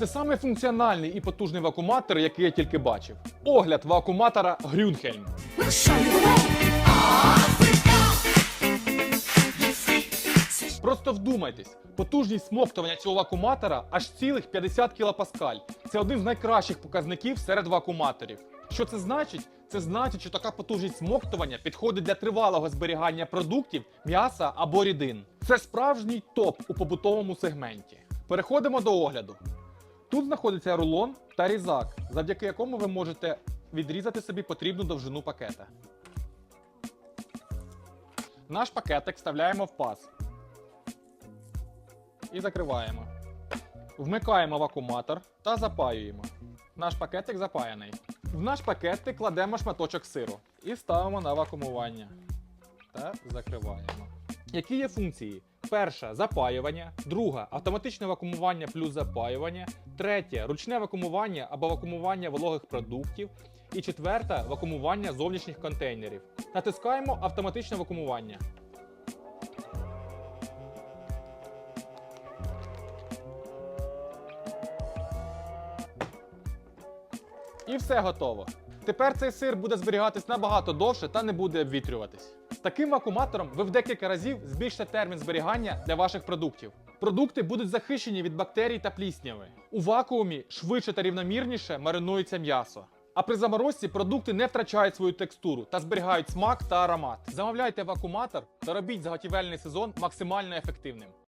Це саме функціональний і потужний вакууматор, який я тільки бачив. Огляд вакууматора Грюнхельм. Way. Просто вдумайтесь, потужність смоктування цього вакууматора аж цілих 50 кПа. Це один з найкращих показників серед вакууматорів. Що це значить? Це значить, що така потужність смоктування підходить для тривалого зберігання продуктів, м'яса або рідин. Це справжній топ у побутовому сегменті. Переходимо до огляду. Тут знаходиться рулон та різак, завдяки якому ви можете відрізати собі потрібну довжину пакета. Наш пакетик вставляємо в паз і закриваємо. Вмикаємо вакууматор та запаюємо. Наш пакетик запаяний. В наш пакетик кладемо шматочок сиру і ставимо на вакуумування. Та закриваємо. Які є функції? Перша запаювання, друга автоматичне вакуумування плюс запаювання, третє ручне вакуумування або вакуумування вологих продуктів. І четверта вакуумування зовнішніх контейнерів. Натискаємо автоматичне вакуумування. І все готово. Тепер цей сир буде зберігатись набагато довше та не буде обвітрюватись. Таким вакууматором ви в декілька разів збільшите термін зберігання для ваших продуктів. Продукти будуть захищені від бактерій та плісняви. У вакуумі швидше та рівномірніше маринується м'ясо. А при заморозці продукти не втрачають свою текстуру та зберігають смак та аромат. Замовляйте вакууматор та робіть заготівельний сезон максимально ефективним.